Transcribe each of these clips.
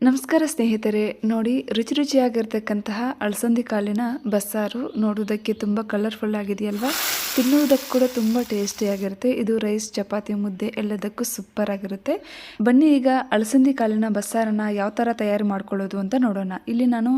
ನಮಸ್ಕಾರ ಸ್ನೇಹಿತರೆ ನೋಡಿ ರುಚಿ ರುಚಿಯಾಗಿರ್ತಕ್ಕಂತಹ ಅಳಸಂದಿ ಕಾಳಿನ ಬಸ್ಸಾರು ನೋಡುವುದಕ್ಕೆ ತುಂಬ ಕಲರ್ಫುಲ್ ಆಗಿದೆಯಲ್ವಾ? ತಿನ್ನುವುದಕ್ಕೆ ಕೂಡ ತುಂಬ ಟೇಸ್ಟಿಯಾಗಿರುತ್ತೆ ಇದು ರೈಸ್ ಚಪಾತಿ, ಮುದ್ದೆ ಎಲ್ಲದಕ್ಕೂ ಸೂಪರ್ ಆಗಿರುತ್ತೆ. ಬನ್ನಿ ಈಗ ಅಲಸಂದಿ ಕಾಳಿನ ಬಸ್ಸಾರನ್ನು ಯಾವ ಥರ ತಯಾರಿ ಮಾಡ್ಕೊಳ್ಳೋದು ಅಂತ ನೋಡೋಣ. ಇಲ್ಲಿ ನಾನು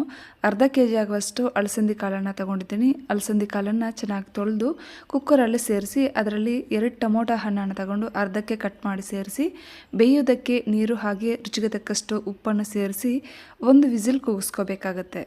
ಅರ್ಧ ಕೆ ಜಿ ಆಗುವಷ್ಟು ಅಳಸಂದಿ ಕಾಳನ್ನು ತಗೊಂಡಿದ್ದೀನಿ. ಅಲಸಂದಿ ಕಾಳನ್ನು ಚೆನ್ನಾಗಿ ತೊಳೆದು ಕುಕ್ಕರಲ್ಲಿ ಸೇರಿಸಿ, ಅದರಲ್ಲಿ ಎರಡು ಟೊಮೊಟೊ ಹಣ್ಣನ್ನು ತಗೊಂಡು ಅರ್ಧಕ್ಕೆ ಕಟ್ ಮಾಡಿ ಸೇರಿಸಿ ಬೇಯೋದಕ್ಕೆ ನೀರು ಹಾಗೆ ರುಚಿಗೆ ತಕ್ಕಷ್ಟು ಉಪ್ಪನ್ನು ಸೇರಿಸಿ ಒಂದು ವಿಸಿಲ್ ಕೂಗಿಸ್ಕೋಬೇಕಾಗತ್ತೆ.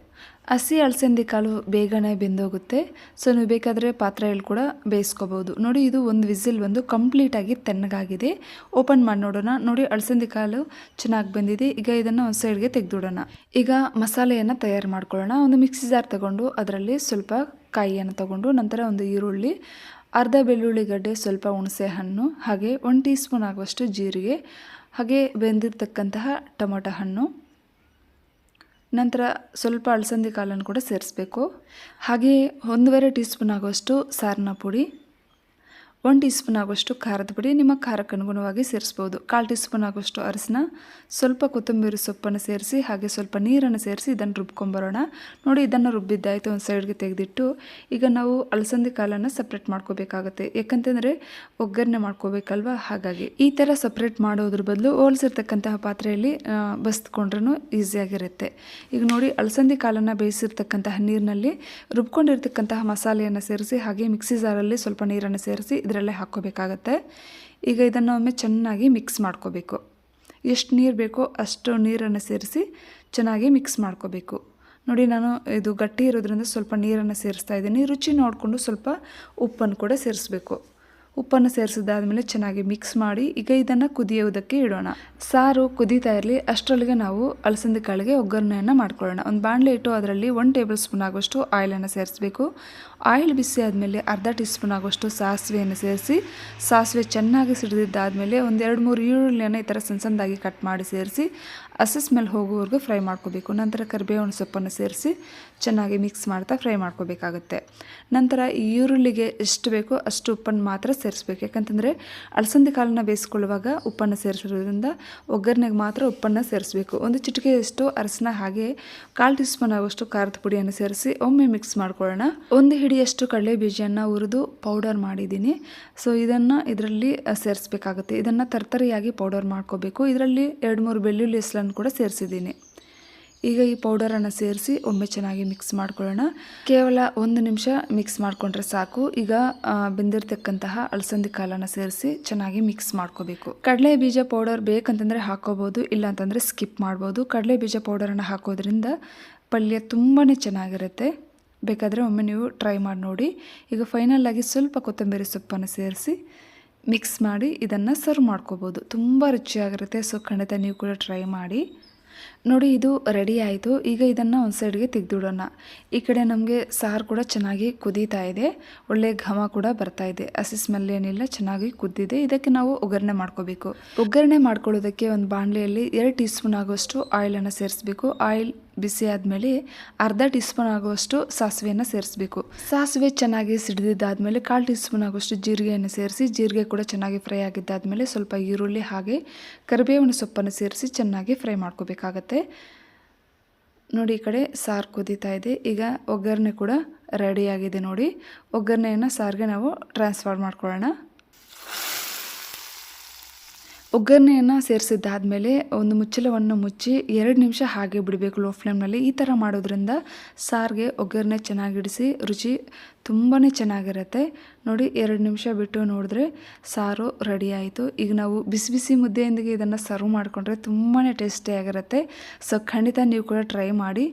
ಹಸಿ ಅಲಸಂದಿ ಕಾಳು ಬೇಗನೆ ಬೆಂದೋಗುತ್ತೆ. ಸೊ, ನೀವು ಬೇಕಾದರೆ ಪಾತ್ರೆಯಲ್ಲಿ ಕೂಡ ಬೇಯಿಸ್ಕೋಬೋದು. ನೋಡಿ, ಇದು ಒಂದು ವಿಸಿಲ್ ಬಂದು ಕಂಪ್ಲೀಟಾಗಿ ತೆನ್ನಗಾಗಿದೆ ಓಪನ್ ಮಾಡಿ ನೋಡೋಣ. ನೋಡಿ, ಅಳಸಂದಿ ಕಾಳು ಚೆನ್ನಾಗಿ ಬಂದಿದೆ. ಈಗ ಇದನ್ನು ಒಂದು ಸೈಡ್ಗೆ ತೆಗೆದುಡೋಣ ಈಗ ಮಸಾಲೆಯನ್ನು ತಯಾರು ಮಾಡ್ಕೊಳ್ಳೋಣ. ಒಂದು ಮಿಕ್ಸಿ ಜಾರ್ ತಗೊಂಡು ಅದರಲ್ಲಿ ಸ್ವಲ್ಪ ಕಾಯಿಯನ್ನು ತಗೊಂಡು ನಂತರ ಒಂದು ಈರುಳ್ಳಿ, ಅರ್ಧ ಬೆಳ್ಳುಳ್ಳಿ ಗಡ್ಡೆ, ಸ್ವಲ್ಪ ಹುಣಸೆ ಹಣ್ಣು, ಹಾಗೆ ಒಂದು ಟೀ ಸ್ಪೂನ್ ಆಗುವಷ್ಟು ಜೀರಿಗೆ, ಹಾಗೆ ಬೆಂದಿರತಕ್ಕಂತಹ ಟೊಮೊಟೊ ಹಣ್ಣು. ನಂತರ ಸ್ವಲ್ಪ ಅಲಸಂದಿ ಕಾಳನ್ನು ಕೂಡ ಸೇರಿಸ್ಬೇಕು. ಹಾಗೆಯೇ ಒಂದೂವರೆ ಟೀ ಸ್ಪೂನ್ ಆಗುವಷ್ಟು ಸಾರಿನ ಪುಡಿ. ಒನ್ ಟೀ ಸ್ಪೂನ್ ಆಗುವಷ್ಟು ಖಾರದ ಪುಡಿ ನಿಮ್ಮ ಖಾರಕ್ಕೆ ಅನುಗುಣವಾಗಿ ಸೇರಿಸ್ಬೋದು. ಕಾಲು ಟೀ ಸ್ಪೂನ್ ಆಗುವಷ್ಟು ಅರಸಿನ ಸ್ವಲ್ಪ ಕೊತ್ತಂಬರಿ ಸೊಪ್ಪನ್ನು ಸೇರಿಸಿ ಹಾಗೆ ಸ್ವಲ್ಪ ನೀರನ್ನು ಸೇರಿಸಿ ಇದನ್ನು ರುಬ್ಕೊಂಬರೋಣ. ನೋಡಿ, ಇದನ್ನು ರುಬ್ಬಿದ್ದಾಯಿತು, ಒಂದು ಸೈಡ್ಗೆ ತೆಗೆದಿಟ್ಟು. ಈಗ ನಾವು ಅಲಸಂದಿ ಕಾಲನ್ನು ಸಪ್ರೇಟ್ ಮಾಡ್ಕೋಬೇಕಾಗುತ್ತೆ. ಯಾಕಂತಂದರೆ ಒಗ್ಗರಣೆ ಮಾಡ್ಕೋಬೇಕಲ್ವ? ಹಾಗಾಗಿ ಈ ಥರ ಸಪ್ರೇಟ್ ಮಾಡೋದ್ರ ಬದಲು ಹೋಲಿಸಿರ್ತಕ್ಕಂತಹ ಪಾತ್ರೆಯಲ್ಲಿ ಬಸ್ಕೊಂಡ್ರೂ ಈಸಿಯಾಗಿರುತ್ತೆ ಈಗ ನೋಡಿ, ಅಲಸಂದಿ ಕಾಲನ್ನು ಬೇಯಿಸಿರ್ತಕ್ಕಂತಹ ನೀರಿನಲ್ಲಿ ರುಬ್ಕೊಂಡಿರ್ತಕ್ಕಂತಹ ಮಸಾಲೆಯನ್ನು ಸೇರಿಸಿ ಹಾಗೆ ಮಿಕ್ಸಿ ಜಾರಲ್ಲಿ ಸ್ವಲ್ಪ ನೀರನ್ನು ಸೇರಿಸಿ ಇದರಲ್ಲೇ ಹಾಕ್ಕೋಬೇಕಾಗತ್ತೆ. ಈಗ ಇದನ್ನು ಒಮ್ಮೆ ಚೆನ್ನಾಗಿ ಮಿಕ್ಸ್ ಮಾಡ್ಕೋಬೇಕು. ಎಷ್ಟು ನೀರು ಬೇಕೋ ಅಷ್ಟು ನೀರನ್ನು ಸೇರಿಸಿ ಚೆನ್ನಾಗಿ ಮಿಕ್ಸ್ ಮಾಡ್ಕೋಬೇಕು. ನೋಡಿ ನಾನು ಇದು ಗಟ್ಟಿ ಇರೋದ್ರಿಂದ ಸ್ವಲ್ಪ ನೀರನ್ನು ಸೇರಿಸ್ತಾ ಇದ್ದೀನಿ. ರುಚಿ ನೋಡಿಕೊಂಡು ಸ್ವಲ್ಪ ಉಪ್ಪನ್ನು ಕೂಡ ಸೇರಿಸ್ಬೇಕು. ಉಪ್ಪನ್ನು ಸೇರಿಸಿದಾದಮೇಲೆ ಚೆನ್ನಾಗಿ ಮಿಕ್ಸ್ ಮಾಡಿ ಈಗ ಇದನ್ನು ಕುದಿಯೋದಕ್ಕೆ ಇಡೋಣ. ಸಾರು ಕುದೀತಾ ಇರಲಿ, ಅಷ್ಟರೊಳಗೆ ನಾವು ಅಲಸಂದಿ ಕಾಳಿಗೆ ಒಗ್ಗರಣೆಯನ್ನು ಮಾಡ್ಕೊಳ್ಳೋಣ. ಒಂದು ಬಾಣಲೆ ಇಟ್ಟು ಅದರಲ್ಲಿ ಒನ್ ಟೇಬಲ್ ಸ್ಪೂನ್ ಆಗುವಷ್ಟು ಆಯಿಲನ್ನು ಸೇರಿಸಬೇಕು. ಆಯಿಲ್ ಬಿಸಿ ಆದಮೇಲೆ ಅರ್ಧ ಟೀ ಸ್ಪೂನ್ ಆಗುವಷ್ಟು ಸಾಸಿವೆಯನ್ನು ಸೇರಿಸಿ, ಸಾಸಿವೆ ಚೆನ್ನಾಗಿ ಸಿಡಿದಿದ್ದಾದಮೇಲೆ ಒಂದು ಎರಡು ಮೂರು ಈರುಳ್ಳಿಯನ್ನು ಈ ಥರ ಸಣ್ಣ ಕಟ್ ಮಾಡಿ ಸೇರಿಸಿ, ಹಸಿ ಸ್ಮೆಲ್ ಹೋಗುವವರೆಗೂ ಫ್ರೈ ಮಾಡ್ಕೋಬೇಕು. ನಂತರ ಕರಿಬೇವಿನ ಸೊಪ್ಪನ್ನು ಸೇರಿಸಿ ಚೆನ್ನಾಗಿ ಮಿಕ್ಸ್ ಮಾಡ್ತಾ ಫ್ರೈ ಮಾಡ್ಕೋಬೇಕಾಗುತ್ತೆ. ನಂತರ ಈರುಳ್ಳಿಗೆ ಎಷ್ಟು ಬೇಕೋ ಅಷ್ಟು ಉಪ್ಪನ್ನು ಮಾತ್ರ ಸೇರಿಸ್ಬೇಕು. ಯಾಕಂತಂದರೆ ಅಲಸಂದಿ ಕಾಳನ್ನ ಬೇಯಿಸ್ಕೊಳ್ಳುವಾಗ ಉಪ್ಪನ್ನು ಸೇರಿಸಿರೋದ್ರಿಂದ ಒಗ್ಗರಣೆಗೆ ಮಾತ್ರ ಉಪ್ಪನ್ನು ಸೇರಿಸಬೇಕು. ಒಂದು ಚಿಟಿಕೆಯಷ್ಟು ಅರಸಿನ ಹಾಗೆ ಕಾಲು ಟೀ ಸ್ಪೂನ್ ಆಗುವಷ್ಟು ಖಾರದ ಪುಡಿಯನ್ನು ಸೇರಿಸಿ ಒಮ್ಮೆ ಮಿಕ್ಸ್ ಮಾಡ್ಕೊಳ್ಳೋಣ. ಒಂದು ಹಿಡಿಯಷ್ಟು ಕಡಲೆ ಬೀಜವನ್ನು ಹುರಿದು ಪೌಡರ್ ಮಾಡಿದ್ದೀನಿ. ಸೊ ಇದನ್ನು ಇದರಲ್ಲಿ ಸೇರಿಸ್ಬೇಕಾಗುತ್ತೆ. ಇದನ್ನು ತರ್ತರಿಯಾಗಿ ಪೌಡರ್ ಮಾಡ್ಕೋಬೇಕು. ಇದರಲ್ಲಿ ಎರಡು ಮೂರು ಬೆಳ್ಳುಳ್ಳಿ ಹೆಸಲನ್ನು ಕೂಡ ಸೇರಿಸಿದ್ದೀನಿ. ಈಗ ಈ ಪೌಡರನ್ನು ಸೇರಿಸಿ ಒಮ್ಮೆ ಚೆನ್ನಾಗಿ ಮಿಕ್ಸ್ ಮಾಡ್ಕೊಳ್ಳೋಣ. ಕೇವಲ ಒಂದು ನಿಮಿಷ ಮಿಕ್ಸ್ ಮಾಡಿಕೊಂಡ್ರೆ ಸಾಕು. ಈಗ ಬೆಂದಿರತಕ್ಕಂತಹ ಅಲಸಂದಿ ಕಾಲನ್ನು ಸೇರಿಸಿ ಚೆನ್ನಾಗಿ ಮಿಕ್ಸ್ ಮಾಡ್ಕೋಬೇಕು. ಕಡಲೆ ಬೀಜ ಪೌಡರ್ ಬೇಕಂತಂದರೆ ಹಾಕೋಬೋದು ಇಲ್ಲ ಅಂತಂದರೆ ಸ್ಕಿಪ್ ಮಾಡ್ಬೋದು. ಕಡಲೆ ಬೀಜ ಪೌಡರನ್ನು ಹಾಕೋದ್ರಿಂದ ಪಲ್ಯ ತುಂಬಾ ಚೆನ್ನಾಗಿರುತ್ತೆ. ಬೇಕಾದರೆ ಒಮ್ಮೆ ನೀವು ಟ್ರೈ ಮಾಡಿ ನೋಡಿ. ಈಗ ಫೈನಲ್ ಆಗಿ ಸ್ವಲ್ಪ ಕೊತ್ತಂಬರಿ ಸೊಪ್ಪನ್ನು ಸೇರಿಸಿ ಮಿಕ್ಸ್ ಮಾಡಿ ಇದನ್ನು ಸರ್ವ್ ಮಾಡ್ಕೋಬೋದು. ತುಂಬ ರುಚಿಯಾಗಿರುತ್ತೆ. ಸೊ ಖಂಡಿತ ನೀವು ಕೂಡ ಟ್ರೈ ಮಾಡಿ. ನೋಡಿ, ಇದು ರೆಡಿ ಆಯಿತು. ಈಗ ಇದನ್ನು ಒಂದು ಸೈಡ್ಗೆ ತೆಗೆದಿಡೋಣ. ಈ ಕಡೆ ನಮಗೆ ಸಾರು ಕೂಡ ಚೆನ್ನಾಗಿ ಕುದೀತಾ ಇದೆ. ಒಳ್ಳೆ ಘಮ ಕೂಡ ಬರ್ತಾ ಇದೆ. ಹಸಿ ಸ್ಮೆಲ್ ಏನಿಲ್ಲ, ಚೆನ್ನಾಗಿ ಕುದ್ದಿದೆ. ಇದಕ್ಕೆ ನಾವು ಒಗ್ಗರಣೆ ಮಾಡ್ಕೋಬೇಕು. ಒಗ್ಗರಣೆ ಮಾಡ್ಕೊಳ್ಳೋದಕ್ಕೆ ಒಂದು ಬಾಣಲೆಯಲ್ಲಿ ಎರಡು ಟೀ ಸ್ಪೂನ್ ಆಗುವಷ್ಟು ಆಯಿಲನ್ನು ಸೇರಿಸ್ಬೇಕು. ಆಯಿಲ್ ಬಿಸಿ ಆದಮೇಲೆ ಅರ್ಧ ಟೀ ಸ್ಪೂನ್ ಆಗುವಷ್ಟು ಸಾಸಿವೆಯನ್ನು ಸೇರಿಸಬೇಕು. ಸಾಸಿವೆ ಚೆನ್ನಾಗಿ ಸಿಡಿದಿದ್ದಾದಮೇಲೆ ಕಾಲು ಟೀ ಸ್ಪೂನ್ ಆಗುವಷ್ಟು ಜೀರಿಗೆಯನ್ನು ಸೇರಿಸಿ, ಜೀರಿಗೆ ಕೂಡ ಚೆನ್ನಾಗಿ ಫ್ರೈ ಆಗಿದ್ದಾದಮೇಲೆ ಸ್ವಲ್ಪ ಈರುಳ್ಳಿ ಹಾಗೆ ಕರಿಬೇವಿನ ಸೊಪ್ಪನ್ನು ಸೇರಿಸಿ ಚೆನ್ನಾಗಿ ಫ್ರೈ ಮಾಡ್ಕೋಬೇಕಾಗತ್ತೆ. ನೋಡಿ ಈ ಕಡೆ ಸಾರು ಕುದೀತಾ ಇದೆ. ಈಗ ಒಗ್ಗರಣೆ ಕೂಡ ರೆಡಿಯಾಗಿದೆ ನೋಡಿ. ಒಗ್ಗರಣೆಯನ್ನು ಸಾರಿಗೆ ನಾವು ಟ್ರಾನ್ಸ್ಫರ್ ಮಾಡ್ಕೊಳ್ಳೋಣ. ಒಗ್ಗರಣೆಯನ್ನು ಸೇರಿಸಿದ್ದಾದಮೇಲೆ ಒಂದು ಮುಚ್ಚಲವನ್ನು ಮುಚ್ಚಿ ಎರಡು ನಿಮಿಷ ಹಾಗೆ ಬಿಡಬೇಕು ಲೋ ಫ್ಲೇಮ್ನಲ್ಲಿ ಈ ಥರ ಮಾಡೋದ್ರಿಂದ ಸಾರಿಗೆ ಒಗ್ಗರಣೆ ಚೆನ್ನಾಗಿಡಿಸಿ ರುಚಿ ತುಂಬಾ ಚೆನ್ನಾಗಿರುತ್ತೆ. ನೋಡಿ, ಎರಡು ನಿಮಿಷ ಬಿಟ್ಟು ನೋಡಿದ್ರೆ ಸಾರು ರೆಡಿ ಆಯಿತು. ಈಗ ನಾವು ಬಿಸಿ ಬಿಸಿ ಮುದ್ದೆಯೊಂದಿಗೆ ಇದನ್ನು ಸರ್ವ್ ಮಾಡಿಕೊಂಡ್ರೆ ತುಂಬಾ ಟೇಸ್ಟಿಯಾಗಿರುತ್ತೆ ಸೊ ಖಂಡಿತ ನೀವು ಕೂಡ ಟ್ರೈ ಮಾಡಿ.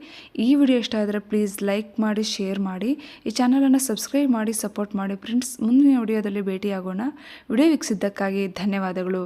ಈ ವಿಡಿಯೋ ಇಷ್ಟ ಆದರೆ ಪ್ಲೀಸ್ ಲೈಕ್ ಮಾಡಿ ಶೇರ್ ಮಾಡಿ. ಈ ಚಾನಲನ್ನು ಸಬ್ಸ್ಕ್ರೈಬ್ ಮಾಡಿ ಸಪೋರ್ಟ್ ಮಾಡಿ. ಫ್ರೆಂಡ್ಸ್ ಮುಂದಿನ ವಿಡಿಯೋದಲ್ಲಿ ಭೇಟಿಯಾಗೋಣ. ವಿಡಿಯೋ ವೀಕ್ಸಿದ್ದಕ್ಕಾಗಿ ಧನ್ಯವಾದಗಳು.